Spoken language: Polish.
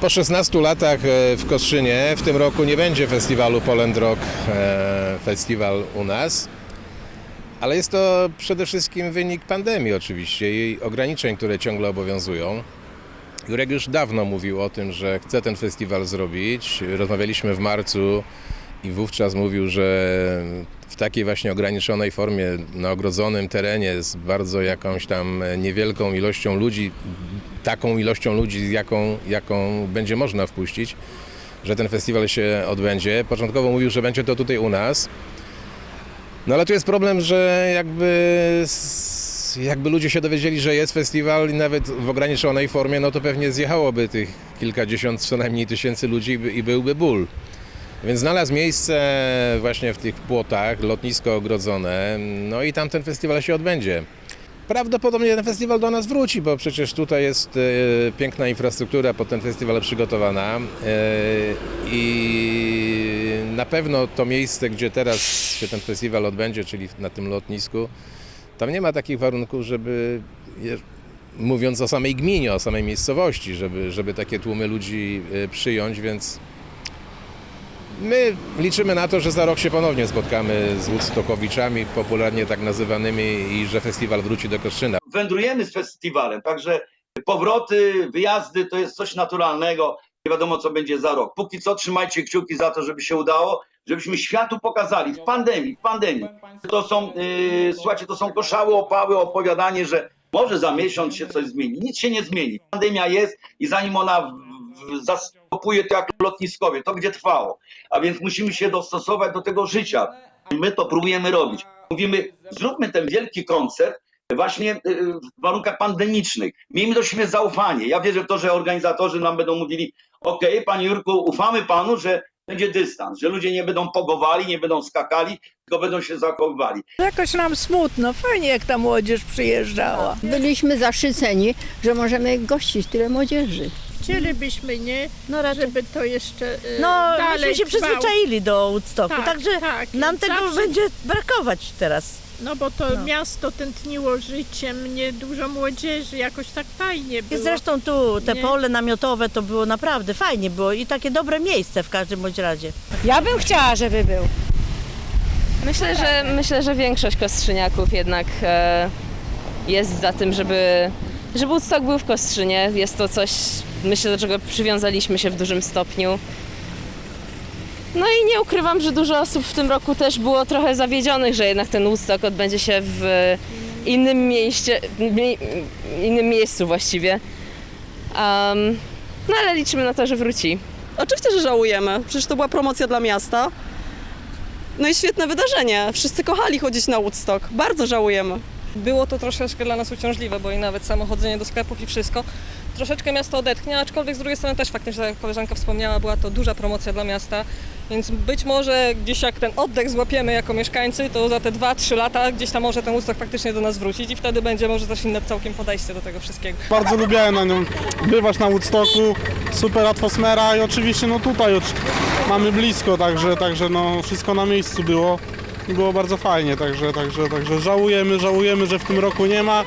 Po 16 latach e, w Kostrzynie w tym roku nie będzie festiwalu Poland Rock e, Festiwal u nas, ale jest to przede wszystkim wynik pandemii oczywiście i ograniczeń, które ciągle obowiązują. Jurek już dawno mówił o tym, że chce ten festiwal zrobić. Rozmawialiśmy w marcu i wówczas mówił, że w takiej właśnie ograniczonej formie, na ogrodzonym terenie z bardzo jakąś tam niewielką ilością ludzi, taką ilością ludzi, jaką, jaką będzie można wpuścić, że ten festiwal się odbędzie. Początkowo mówił, że będzie to tutaj u nas. No ale tu jest problem, że jakby, jakby ludzie się dowiedzieli, że jest festiwal i nawet w ograniczonej formie, no to pewnie zjechałoby tych kilkadziesiąt co najmniej tysięcy ludzi i byłby ból. Więc znalazł miejsce właśnie w tych płotach, lotnisko ogrodzone, no i tam ten festiwal się odbędzie. Prawdopodobnie ten festiwal do nas wróci, bo przecież tutaj jest e, piękna infrastruktura pod ten festiwal przygotowana e, i na pewno to miejsce, gdzie teraz się ten festiwal odbędzie, czyli na tym lotnisku, tam nie ma takich warunków, żeby, mówiąc o samej gminie, o samej miejscowości, żeby, żeby takie tłumy ludzi e, przyjąć, więc My liczymy na to, że za rok się ponownie spotkamy z Woodstockowiczami, popularnie tak nazywanymi, i że festiwal wróci do Kostrzyna. wędrujemy z festiwalem, także powroty, wyjazdy to jest coś naturalnego. Nie wiadomo, co będzie za rok. Póki co trzymajcie kciuki za to, żeby się udało, żebyśmy światu pokazali w pandemii, w pandemii. To są, yy, słuchajcie, to są koszały, opały, opowiadanie, że może za miesiąc się coś zmieni. Nic się nie zmieni. Pandemia jest i zanim ona zastopuje to jak lotniskowie, to gdzie trwało. A więc musimy się dostosować do tego życia. I my to próbujemy robić. Mówimy, zróbmy ten wielki koncert, właśnie y, w warunkach pandemicznych. Miejmy do siebie zaufanie. Ja wierzę w to, że organizatorzy nam będą mówili, ok, panie Jurku, ufamy panu, że będzie dystans, że ludzie nie będą pogowali, nie będą skakali, tylko będą się zachowywali. Jakoś nam smutno, fajnie jak ta młodzież przyjeżdżała. Byliśmy zaszczyceni, że możemy gościć tyle młodzieży. Chcielibyśmy, nie? No raczej. Żeby to jeszcze y, No, dalej myśmy się trwało. przyzwyczaili do Woodstocku, Tak, także tak. nam tego Zawsze- będzie brakować teraz. No bo to No. miasto tętniło życiem, nie dużo młodzieży, jakoś tak fajnie I było. zresztą tu te Nie. pole namiotowe to było naprawdę fajnie było i takie dobre miejsce w każdym bądź razie. Ja bym chciała, żeby był. Myślę, że myślę, że większość kostrzyniaków jednak e, jest za tym, żeby, żeby Woodstock był w Kostrzynie. Jest to coś, myślę, do czego przywiązaliśmy się w dużym stopniu. No i nie ukrywam, że dużo osób w tym roku też było trochę zawiedzionych, że jednak ten Woodstock odbędzie się w innym mieście, mie, innym miejscu właściwie. Em, no ale liczymy na to, że wróci. Oczywiście, że żałujemy. Przecież to była promocja dla miasta. No i świetne wydarzenie. Wszyscy kochali chodzić na Woodstock. Bardzo żałujemy. Było to troszeczkę dla nas uciążliwe, bo i nawet samo chodzenie do sklepów i wszystko. Troszeczkę miasto odetchnie, aczkolwiek z drugiej strony też faktycznie, jak koleżanka wspomniała, była to duża promocja dla miasta, więc być może gdzieś jak ten oddech złapiemy jako mieszkańcy, to za te 2-3 lata gdzieś tam może ten Woodstock faktycznie do nas wrócić i wtedy będzie może też inne całkiem podejście do tego wszystkiego. Bardzo lubiałem na nią bywać na Woodstocku, super atmosfera i oczywiście no tutaj mamy blisko, także, także no wszystko na miejscu było i było bardzo fajnie, także, także, także żałujemy, żałujemy, że w tym roku nie ma.